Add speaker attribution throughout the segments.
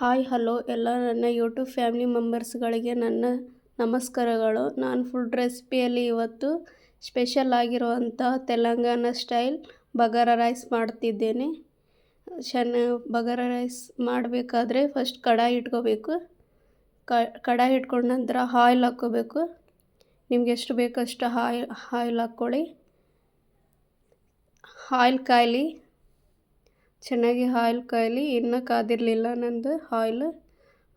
Speaker 1: Hi, hello. ಎಲ್ಲ ನನ್ನ YouTube family ಮೆಂಬರ್ಸ್ಗಳಿಗೆ ನನ್ನ ನಮಸ್ಕಾರಗಳು. ನಾನು ಫುಡ್ ರೆಸಿಪಿಯಲ್ಲಿ ಇವತ್ತು ಸ್ಪೆಷಲ್ ಆಗಿರುವಂಥ ತೆಲಂಗಾಣ ಸ್ಟೈಲ್ ಬಗಾರ ರೈಸ್ ಮಾಡ್ತಿದ್ದೇನೆ. ಚೆನ್ನ ಬಗಾರ ರೈಸ್ ಮಾಡಬೇಕಾದ್ರೆ ಫಸ್ಟ್ ಕಡಾಯಿ ಇಟ್ಕೋಬೇಕು. ಕಡಾಯಿ ಇಟ್ಕೊಂಡ ನಂತರ ಆಯಿಲ್ ಹಾಕ್ಕೋಬೇಕು. ನಿಮ್ಗೆ ಎಷ್ಟು ಬೇಕಷ್ಟು ಹಾಯ್ ಆಯಿಲ್ ಹಾಕ್ಕೊಳ್ಳಿ. ಆಯಿಲ್ ಕಾಯಲಿ. ಚೆನ್ನಾಗಿ ಆಯಿಲ್ ಕಾಯಲಿ, ಇನ್ನೂ ಕಾದಿರಲಿಲ್ಲ ನಂದು ಆಯಿಲ್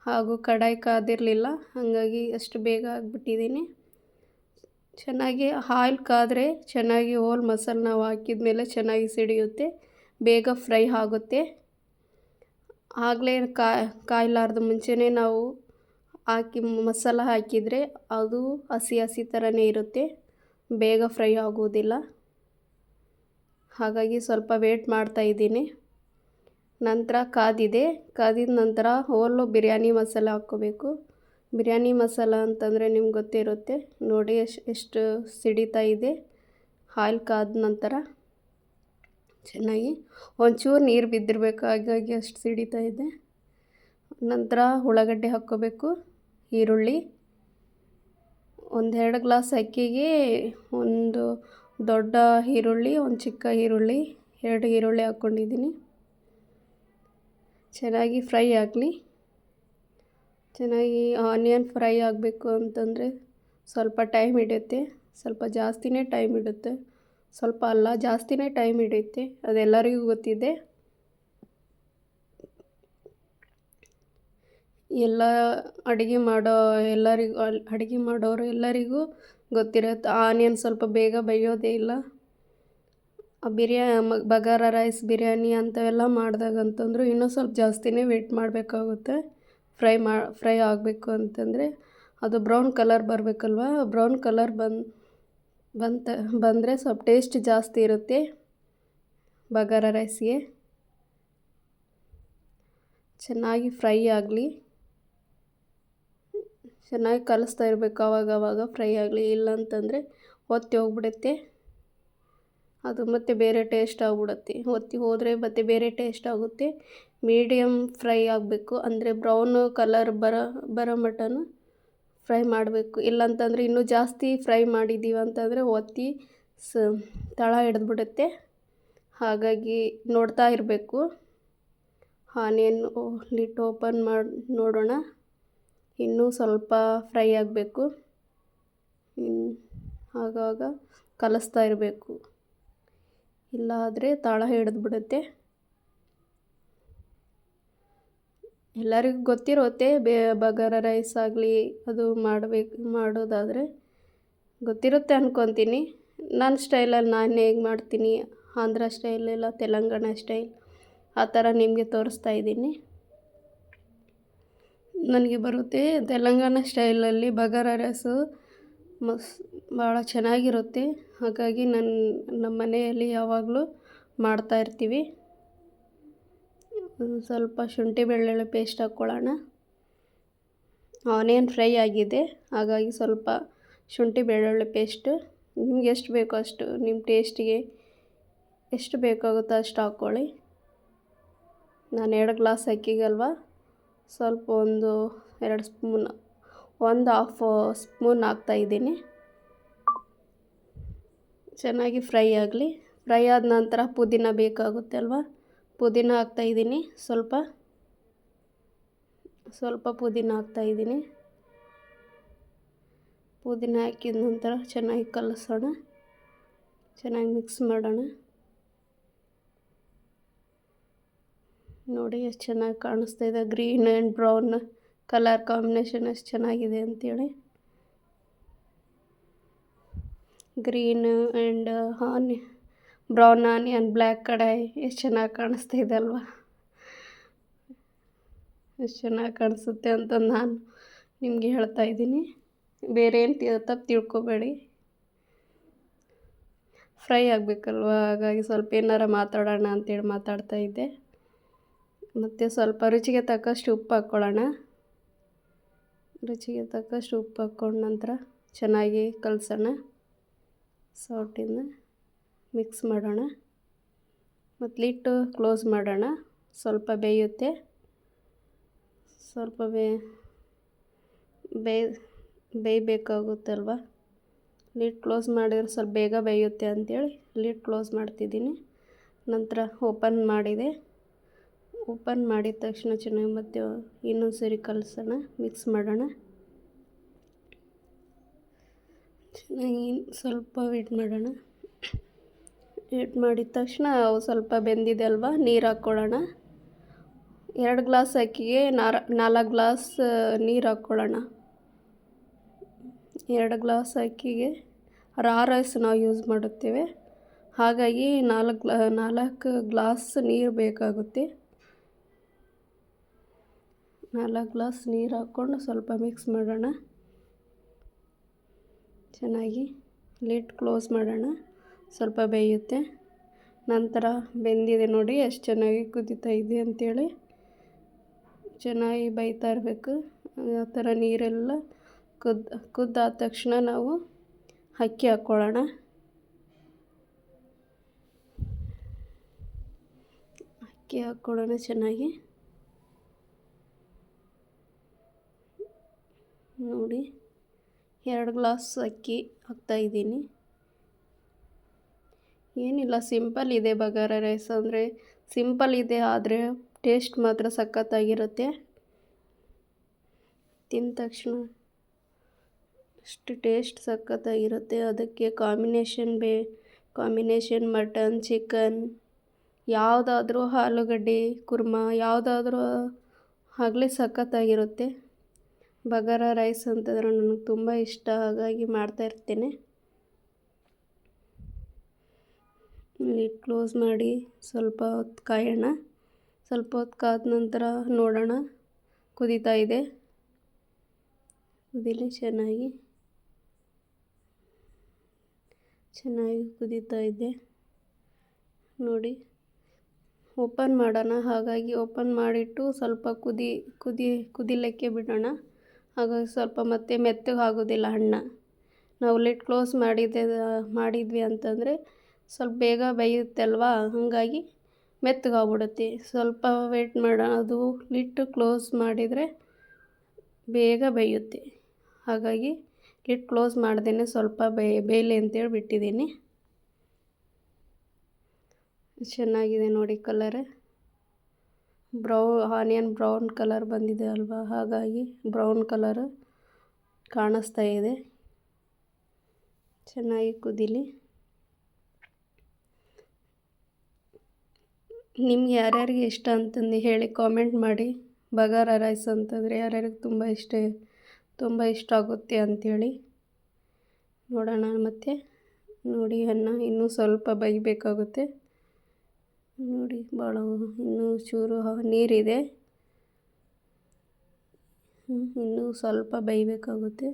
Speaker 1: ಹಾಗೂ ಕಡಾಯಿ ಕಾದಿರಲಿಲ್ಲ, ಹಾಗಾಗಿ ಅಷ್ಟು ಬೇಗ ಆಗಿಬಿಟ್ಟಿದ್ದೀನಿ ಚೆನ್ನಾಗಿ ಆಯಿಲ್ ಕಾದರೆ ಚೆನ್ನಾಗಿ ಹೋಲ್ ಮಸಾಲೆ ನಾವು ಹಾಕಿದ ಮೇಲೆ ಚೆನ್ನಾಗಿ ಸಿಡಿಯುತ್ತೆ, ಬೇಗ ಫ್ರೈ ಆಗುತ್ತೆ. ಆಗಲೇ ಕಾಯಿಲಾರ್ದ ಮುಂಚೆನೇ ನಾವು ಹಾಕಿ ಮಸಾಲ ಹಾಕಿದರೆ ಅದು ಹಸಿ ಹಸಿ ಥರನೇ ಇರುತ್ತೆ, ಬೇಗ ಫ್ರೈ ಆಗುವುದಿಲ್ಲ ಹಾಗಾಗಿ ಸ್ವಲ್ಪ ವೇಟ್ ಮಾಡ್ತಾಯಿದ್ದೀನಿ ನಂತರ ಕಾದಿದೆ. ಕಾದಿದ ನಂತರ ಹೋಲು ಬಿರಿಯಾನಿ ಮಸಾಲ ಹಾಕ್ಕೋಬೇಕು. ಬಿರಿಯಾನಿ ಮಸಾಲ ಅಂತಂದರೆ ನಿಮ್ಗೆ ಗೊತ್ತಿರುತ್ತೆ. ನೋಡಿ ಎಷ್ಟು ಎಷ್ಟು ಸಿಡಿತಾ ಇದೆ. ಹಾಲ್ ಕಾದ ನಂತರ ಚೆನ್ನಾಗಿ ಒಂಚೂರು ನೀರು ಬಿದ್ದಿರಬೇಕು. ಹಾಗಾಗಿ ಅಷ್ಟು ಸಿಡಿತಾ ಇದೆ. ನಂತರ ಉಳ್ಳಾಗಡ್ಡೆ ಹಾಕ್ಕೋಬೇಕು. ಈರುಳ್ಳಿ. ಒಂದೆರಡು ಗ್ಲಾಸ್ ಅಕ್ಕಿಗೆ ಒಂದು ದೊಡ್ಡ ಈರುಳ್ಳಿ, ಒಂದು ಚಿಕ್ಕ ಈರುಳ್ಳಿ, ಎರಡು ಈರುಳ್ಳಿ ಹಾಕ್ಕೊಂಡಿದ್ದೀನಿ ಚೆನ್ನಾಗಿ ಫ್ರೈ ಆಗಲಿ. ಚೆನ್ನಾಗಿ ಆನಿಯನ್ ಫ್ರೈ ಆಗಬೇಕು ಅಂತಂದರೆ ಸ್ವಲ್ಪ ಟೈಮ್ ಹಿಡಿಯುತ್ತೆ. ಸ್ವಲ್ಪ ಜಾಸ್ತಿನೇ ಟೈಮ್ ಇಡುತ್ತೆ ಸ್ವಲ್ಪ ಅಲ್ಲ, ಜಾಸ್ತಿನೇ ಟೈಮ್ ಹಿಡಿಯುತ್ತೆ. ಅದೆಲ್ಲರಿಗೂ ಗೊತ್ತಿದೆ. ಎಲ್ಲ ಅಡುಗೆ ಮಾಡೋ ಎಲ್ಲರಿಗೂ, ಅಡುಗೆ ಮಾಡೋರು ಎಲ್ಲರಿಗೂ ಗೊತ್ತಿರುತ್ತೆ. ಆನಿಯನ್ ಸ್ವಲ್ಪ ಬೇಗ ಬೇಯೋದೇ ಇಲ್ಲ. ಬಿರಿಯಾ ಬಗಾರ ರೈಸ್, ಬಿರಿಯಾನಿ ಅಂಥವೆಲ್ಲ ಮಾಡಿದಾಗ ಅಂತಂದರೂ ಇನ್ನೂ ಸ್ವಲ್ಪ ಜಾಸ್ತಿನೇ ವೇಟ್ ಮಾಡಬೇಕಾಗುತ್ತೆ. ಫ್ರೈ ಮಾ, ಫ್ರೈ ಆಗಬೇಕು ಅಂತಂದರೆ ಅದು ಬ್ರೌನ್ ಕಲರ್ ಬರಬೇಕಲ್ವ? ಬ್ರೌನ್ ಕಲರ್ ಬಂದು, ಬಂತ, ಬಂದರೆ ಸ್ವಲ್ಪ ಟೇಸ್ಟ್ ಜಾಸ್ತಿ ಇರುತ್ತೆ ಬಗಾರ ರೈಸ್ಗೆ. ಚೆನ್ನಾಗಿ ಫ್ರೈ ಆಗಲಿ. ಚೆನ್ನಾಗಿ ಕಲಿಸ್ತಾ ಇರಬೇಕು ಆವಾಗ ಆವಾಗ ಫ್ರೈ ಆಗಲಿ ಇಲ್ಲ ಅಂತಂದರೆ ಒತ್ತಿ ಹೋಗ್ಬಿಡುತ್ತೆ. ಅದು ಮತ್ತೆ ಬೇರೆ ಟೇಸ್ಟ್ ಆಗಿಬಿಡುತ್ತೆ. ಒತ್ತಿ ಹೋದರೆ ಮತ್ತೆ ಬೇರೆ ಟೇಸ್ಟ್ ಆಗುತ್ತೆ. ಮೀಡಿಯಮ್ ಫ್ರೈ ಆಗಬೇಕು. ಅಂದರೆ ಬ್ರೌನ್ ಕಲರ್ ಬರೋ ಬರೋ ಮಟನು ಫ್ರೈ ಮಾಡಬೇಕು. ಇಲ್ಲಾಂತಂದರೆ ಇನ್ನೂ ಜಾಸ್ತಿ ಫ್ರೈ ಮಾಡಿದ್ದೀವಿ ಅಂತಂದರೆ ಒತ್ತಿ ಸ, ತಳ ಹಿಡಿದ್ಬಿಡುತ್ತೆ ಹಾಗಾಗಿ ನೋಡ್ತಾ ಇರಬೇಕು. ಆನಿಯನ್ ಲಿಟ್ ಓಪನ್ ಮಾಡಿ, ನೋಡೋಣ. ಇನ್ನೂ ಸ್ವಲ್ಪ ಫ್ರೈ ಆಗಬೇಕು. ಆಗಾಗ ಕಲಿಸ್ತಾ ಇರಬೇಕು. ಇಲ್ಲ ಆದರೆ ತಾಳ ಹಿಡಿದ್ಬಿಡುತ್ತೆ. ಎಲ್ಲರಿಗೂ ಗೊತ್ತಿರುತ್ತೆ, ಬೇ, ಬಗಾರ ರೈಸ್ ಆಗಲಿ ಅದು ಮಾಡಬೇಕು, ಮಾಡೋದಾದರೆ ಗೊತ್ತಿರುತ್ತೆ ಅಂದ್ಕೊತೀನಿ ನನ್ನ ಸ್ಟೈಲಲ್ಲಿ ನಾನು ಹೇಗೆ ಮಾಡ್ತೀನಿ, ಆಂಧ್ರ ಸ್ಟೈಲ್ ಇಲ್ಲ, ತೆಲಂಗಾಣ ಸ್ಟೈಲ್, ಆ ಥರ ನಿಮಗೆ ತೋರಿಸ್ತಾ ಇದ್ದೀನಿ. ನನಗೆ ಬರುತ್ತೆ ತೆಲಂಗಾಣ ಸ್ಟೈಲಲ್ಲಿ ಬಗಾರ ರೈಸು ಮಸ್, ಭಾಳ ಚೆನ್ನಾಗಿರುತ್ತೆ. ಹಾಗಾಗಿ ನನ್ನ ನಮ್ಮ ಮನೆಯಲ್ಲಿ ಯಾವಾಗಲೂ ಮಾಡ್ತಾಯಿರ್ತೀವಿ ಸ್ವಲ್ಪ ಶುಂಠಿ ಬೆಳ್ಳುಳ್ಳಿ ಪೇಸ್ಟ್ ಹಾಕ್ಕೊಳ್ಳೋಣ ಆನಿಯನ್ ಫ್ರೈ ಆಗಿದೆ. ಹಾಗಾಗಿ ಸ್ವಲ್ಪ ಶುಂಠಿ ಬೆಳ್ಳುಳ್ಳಿ ಪೇಸ್ಟ್ ನಿಮ್ಗೆ ಎಷ್ಟು ಬೇಕೋ ಅಷ್ಟು ನಿಮ್ಮ ಟೇಸ್ಟಿಗೆ ಎಷ್ಟು ಬೇಕಾಗುತ್ತೋ ಅಷ್ಟು ಹಾಕ್ಕೊಳ್ಳಿ ನಾನು ಎರಡು ಗ್ಲಾಸ್ ಅಕ್ಕಿಗಲ್ವ ಸ್ವಲ್ಪ ಒಂದು, ಎರಡು ಸ್ಪೂನ್ ಒಂದು ಹಾಫ್ ಸ್ಪೂನ್ ಹಾಕ್ತಾಯಿದ್ದೀನಿ ಚೆನ್ನಾಗಿ ಫ್ರೈ ಆಗಲಿ. ಫ್ರೈ ಆದ ನಂತರ ಪುದೀನ ಬೇಕಾಗುತ್ತೆ ಅಲ್ವಾ? ಪುದೀನ ಹಾಕ್ತಾಯಿದ್ದೀನಿ ಸ್ವಲ್ಪ. ಸ್ವಲ್ಪ ಪುದೀನ ಹಾಕ್ತಾಯಿದ್ದೀನಿ ಪುದೀನ ಹಾಕಿದ ನಂತರ ಚೆನ್ನಾಗಿ ಕಲಸೋಣ. ಚೆನ್ನಾಗಿ ಮಿಕ್ಸ್ ಮಾಡೋಣ. ನೋಡಿ, ಎಷ್ಟು ಚೆನ್ನಾಗಿ ಕಾಣಿಸ್ತಾ ಇದೆ. Green and brown colour combination ಎಷ್ಟು ಚೆನ್ನಾಗಿದೆ ಅಂತೇಳಿ. ಗ್ರೀನ್ ಆ್ಯಂಡ್ ಆನಿ, ಬ್ರೌನ್ ಆನಿಯನ್, ಬ್ಲ್ಯಾಕ್ ಕಡಾಯಿ ಎಷ್ಟು ಚೆನ್ನಾಗಿ ಕಾಣಿಸ್ತಾ ಇದೆ ಅಲ್ವಾ? ಎಷ್ಟು ಚೆನ್ನಾಗಿ ಕಾಣಿಸುತ್ತೆ ಅಂತ ನಾನು ನಿಮಗೆ ಹೇಳ್ತಾ ಇದ್ದೀನಿ. ಬೇರೆ ಏನು ತಪ್ಪು ತಿಳ್ಕೊಬೇಡಿ. ಫ್ರೈ ಆಗಬೇಕಲ್ವ? ಹಾಗಾಗಿ ಸ್ವಲ್ಪ ಏನಾರ ಮಾತಾಡೋಣ ಅಂತೇಳಿ ಮಾತಾಡ್ತಾ ಇದ್ದೆ. ಮತ್ತು ಸ್ವಲ್ಪ ರುಚಿಗೆ ತಕ್ಕಷ್ಟು ಉಪ್ಪು ಹಾಕ್ಕೊಳ್ಳೋಣ ರುಚಿಗೆ ತಕ್ಕಷ್ಟು ಉಪ್ಪು ಹಾಕ್ಕೊಂಡ ನಂತರ ಚೆನ್ನಾಗಿ ಕಲಸೋಣ. ಸೌಟಿಂದ ಮಿಕ್ಸ್ ಮಾಡೋಣ. ಮತ್ತು ಲಿಟ್ಟು ಕ್ಲೋಸ್ ಮಾಡೋಣ. ಸ್ವಲ್ಪ ಬೇಯುತ್ತೆ. ಸ್ವಲ್ಪ ಬೇ ಬೇಯ್ ಬೇಯಬೇಕಾಗುತ್ತಲ್ವ? ಲಿಟ್ ಕ್ಲೋಸ್ ಮಾಡಿದ್ರೆ ಸ್ವಲ್ಪ ಬೇಗ ಬೇಯುತ್ತೆ ಅಂಥೇಳಿ ಲಿಟ್ ಕ್ಲೋಸ್ ಮಾಡ್ತಿದ್ದೀನಿ. ನಂತರ ಓಪನ್ ಮಾಡಿದೆ. ಓಪನ್ ಮಾಡಿದ ತಕ್ಷಣ ಚೆನ್ನಾಗಿ ಮತ್ತೆ ಇನ್ನೊಂದು ಸರಿ ಕಲಸೋಣ ಮಿಕ್ಸ್ ಮಾಡೋಣ. ಚೆನ್ನಾಗಿ ಸ್ವಲ್ಪ ವೇಟ್ ಮಾಡೋಣ. ವೇಟ್ ಮಾಡಿದ ತಕ್ಷಣ ಅವು ಸ್ವಲ್ಪ ಬೆಂದಿದೆ ಅಲ್ವಾ, ನೀರು ಹಾಕ್ಕೊಳ್ಳೋಣ. ಎರಡು ಗ್ಲಾಸ್ ಅಕ್ಕಿಗೆ ನಾರ, ನಾಲ್ಕು ಗ್ಲಾಸ್ ನೀರು ಹಾಕ್ಕೊಳ್ಳೋಣ. ಎರಡು ಗ್ಲಾಸ್ ಅಕ್ಕಿಗೆ ರಾ ರೈಸ್ ನಾವು ಯೂಸ್ ಮಾಡುತ್ತೇವೆ. ಹಾಗಾಗಿ ನಾಲ್ಕು ಗ್ಲಾ, ನಾಲ್ಕು ಗ್ಲಾಸ್ ನೀರು ಬೇಕಾಗುತ್ತೆ. ನಾಲ್ಕು ಗ್ಲಾಸ್ ನೀರು ಹಾಕ್ಕೊಂಡು ಸ್ವಲ್ಪ ಮಿಕ್ಸ್ ಮಾಡೋಣ. ಚೆನ್ನಾಗಿ ಲಿಡ್ ಕ್ಲೋಸ್ ಮಾಡೋಣ. ಸ್ವಲ್ಪ ಬೇಯುತ್ತೆ. ನಂತರ ಬೆಂದಿದೆ ನೋಡಿ, ಎಷ್ಟು ಚೆನ್ನಾಗಿ ಕುದಿತಾ ಇದೆ ಅಂಥೇಳಿ ಚೆನ್ನಾಗಿ ಬೈತಾ ಇರಬೇಕು. ಆ ಥರ ನೀರೆಲ್ಲ ಕುದ್ದು ಕುದ್ದಾದ ತಕ್ಷಣ ನಾವು ಅಕ್ಕಿ ಹಾಕ್ಕೊಳ್ಳೋಣ ಅಕ್ಕಿ ಹಾಕ್ಕೊಳ್ಳೋಣ ಚೆನ್ನಾಗಿ ನೋಡಿ ಎರಡು ಗ್ಲಾಸ್ ಅಕ್ಕಿ ಹಾಕ್ತಾಯಿದ್ದೀನಿ ಏನಿಲ್ಲ, ಸಿಂಪಲ್ ಇದೆ ಬಗಾರ ರೈಸ್ ಅಂದರೆ ಸಿಂಪಲ್ ಇದೆ, ಆದರೆ ಟೇಸ್ಟ್ ಮಾತ್ರ ಸಖತ್ತಾಗಿರುತ್ತೆ. ತಿಂದ ತಕ್ಷಣ ಅಷ್ಟು ಟೇಸ್ಟ್ ಸಖತ್ತಾಗಿರುತ್ತೆ. ಅದಕ್ಕೆ ಕಾಂಬಿನೇಷನ್ ಬೇ, ಕಾಂಬಿನೇಷನ್ ಮಟನ್, ಚಿಕನ್, ಯಾವುದಾದ್ರೂ ಆಲೂಗಡ್ಡೆ, ಕುರ್ಮಾ, ಯಾವುದಾದ್ರೂ ಆಗಲಿ ಸಖತ್ತಾಗಿರುತ್ತೆ. ಬಗಾರ ರೈಸ್ ಅಂತಂದ್ರೆ ನನಗೆ ತುಂಬ ಇಷ್ಟ, ಹಾಗಾಗಿ ಮಾಡ್ತಾಯಿರ್ತೇನೆ ಲಿಡ್ ಕ್ಲೋಸ್ ಮಾಡಿ ಸ್ವಲ್ಪ ಹೊತ್ತು ಕಾಯೋಣ. ಸ್ವಲ್ಪ ಹೊತ್ತು ಕಾದ ನಂತರ ನೋಡೋಣ. ಕುದೀತಾ ಇದೆ. ಕುದೀಲಿ ಚೆನ್ನಾಗಿ. ಚೆನ್ನಾಗಿ ಕುದೀತಾ ಇದೆ. ನೋಡಿ, ಓಪನ್ ಮಾಡೋಣ. ಹಾಗಾಗಿ ಓಪನ್ ಮಾಡಿಟ್ಟು ಸ್ವಲ್ಪ ಕುದಿ ಕುದಿ, ಕುದಿಲಿಕ್ಕೆ ಬಿಡೋಣ. ಹಾಗಾಗಿ ಸ್ವಲ್ಪ ಮತ್ತೆ ಮೆತ್ತಗೆ ಆಗೋದಿಲ್ಲ ಹಣ್ಣು. ನಾವು ಲಿಟ್ ಕ್ಲೋಸ್ ಮಾಡಿದ್ದೆ ಮಾಡಿದ್ವಿ ಅಂತಂದರೆ ಸ್ವಲ್ಪ ಬೇಗ ಬೇಯುತ್ತಲ್ವಾ? ಹಾಗಾಗಿ ಮೆತ್ತಗಾಗ್ಬಿಡುತ್ತೆ ಸ್ವಲ್ಪ ವೇಟ್ ಮಾಡ ಅದು ಲಿಟ್ಟು ಕ್ಲೋಸ್ ಮಾಡಿದರೆ ಬೇಗ ಬೇಯುತ್ತೆ. ಹಾಗಾಗಿ ಲಿಟ್ ಕ್ಲೋಸ್ ಮಾಡ್ದೇ ಸ್ವಲ್ಪ ಬೇ ಬೇಯಲಿ ಅಂತೇಳಿ ಬಿಟ್ಟಿದ್ದೀನಿ. ಚೆನ್ನಾಗಿದೆ ನೋಡಿ ಕಲರ್ ಬ್ರೌ, ಆನಿಯನ್ ಬ್ರೌನ್ ಕಲರ್ ಬಂದಿದೆ ಅಲ್ವಾ? ಹಾಗಾಗಿ ಬ್ರೌನ್ ಕಲರ್ ಕಾಣಿಸ್ತಾ ಇದೆ. ಚೆನ್ನಾಗಿ ಕುದಿಲಿ. ನಿಮ್ಗೆ ಯಾರ್ಯಾರಿಗೆ ಇಷ್ಟ ಅಂತಂದು ಹೇಳಿ ಕಾಮೆಂಟ್ ಮಾಡಿ. ಬಗಾರ ರೈಸ್ ಅಂತಂದರೆ ಯಾರ್ಯಾರಿಗೆ ತುಂಬ ಇಷ್ಟ ತುಂಬ ಇಷ್ಟ ಆಗುತ್ತೆ ಅಂಥೇಳಿ ನೋಡೋಣ ಮತ್ತು. ನೋಡಿ ಅನ್ನ ಇನ್ನೂ ಸ್ವಲ್ಪ ಬೈಬೇಕಾಗುತ್ತೆ ನೋಡಿ ಭಾಳ ಇನ್ನೂ ಚೂರು ನೀರಿದೆ. ಇನ್ನೂ ಸ್ವಲ್ಪ ಬೇಯಬೇಕಾಗುತ್ತೆ.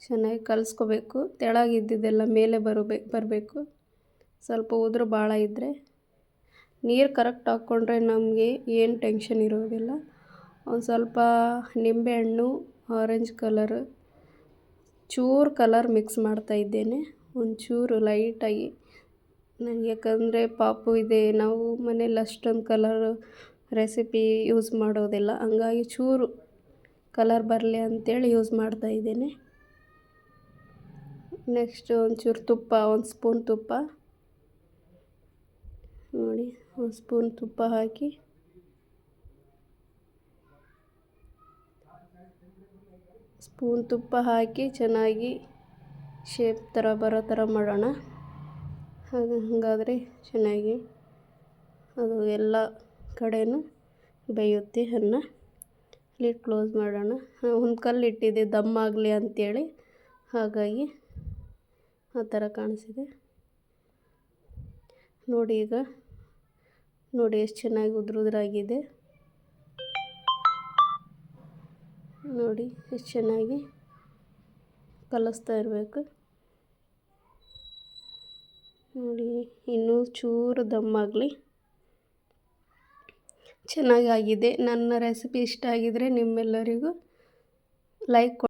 Speaker 1: ಚೆನ್ನಾಗಿ ಕಲಿಸ್ಕೋಬೇಕು. ತೆಳಗಿದ್ದಿದ್ದೆಲ್ಲ ಮೇಲೆ ಬರಬೇ, ಬರಬೇಕು. ಸ್ವಲ್ಪ ಉದುರು ಭಾಳ ಇದ್ದರೆ ನೀರು ಕರೆಕ್ಟ್ ಹಾಕ್ಕೊಂಡ್ರೆ ನಮಗೆ ಏನು ಟೆನ್ಷನ್ ಇರೋದಿಲ್ಲ. ಒಂದು ಸ್ವಲ್ಪ ನಿಂಬೆಹಣ್ಣು ಆರೆಂಜ್ ಕಲರ್, ಚೂರು ಕಲರ್ ಮಿಕ್ಸ್ ಮಾಡ್ತಾಯಿದ್ದೇನೆ ಒಂಚೂರು ಲೈಟಾಗಿ ನನಗೆ ಯಾಕಂದರೆ ಪಾಪು ಇದೆ, ನಾವು ಮನೇಲಿ ಅಷ್ಟೊಂದು ಕಲರ್ ರೆಸಿಪಿ ಯೂಸ್ ಮಾಡೋದಿಲ್ಲ. ಹಂಗಾಗಿ ಚೂರು ಕಲರ್ ಬರಲಿ ಅಂತೇಳಿ ಯೂಸ್ ಮಾಡ್ತಾ ಮಾಡ್ತಾಯಿದ್ದೇನೆ ನೆಕ್ಸ್ಟ್ ಒಂಚೂರು ತುಪ್ಪ, ಒಂದು ಸ್ಪೂನ್ ತುಪ್ಪ. ನೋಡಿ, ಒಂದು ಸ್ಪೂನ್ ತುಪ್ಪ ಹಾಕಿ. ಸ್ಪೂನ್ ತುಪ್ಪ ಹಾಕಿ ಚೆನ್ನಾಗಿ ಶೇಪ್ ಥರ ಬರೋ ಥರ ಮಾಡೋಣ. ಹಾಗೆ ಹಾಗಾದ್ರೆ ಚೆನ್ನಾಗಿ ಅದು ಎಲ್ಲ ಕಡೆಯೂ ಬೇಯುತ್ತೆ ಅನ್ನ. ಲಿಡ್ ಕ್ಲೋಸ್ ಮಾಡೋಣ. ಒಂದು ಕಲ್ಲು ಇಟ್ಟಿದೆ ದಮ್ ಆಗಲಿ ಅಂಥೇಳಿ ಹಾಗಾಗಿ ಆ ಥರ ಕಾಣಿಸಿದೆ. ನೋಡಿ ಈಗ. ನೋಡಿ ಎಷ್ಟು ಚೆನ್ನಾಗಿ ಉದುರುದ್ರಾಗಿದೆ. ನೋಡಿ, ಎಷ್ಟು ಚೆನ್ನಾಗಿ ಕಲಿಸ್ತಾ ಇರಬೇಕು. ನೋಡಿ ಇನ್ನೂ ಚೂರು ದಮ್ಮಾಗಲಿ ಚೆನ್ನಾಗಾಗಿದೆ. ನನ್ನ ರೆಸಿಪಿ ಇಷ್ಟ ಆಗಿದ್ದರೆ ನಿಮ್ಮೆಲ್ಲರಿಗೂ ಲೈಕ್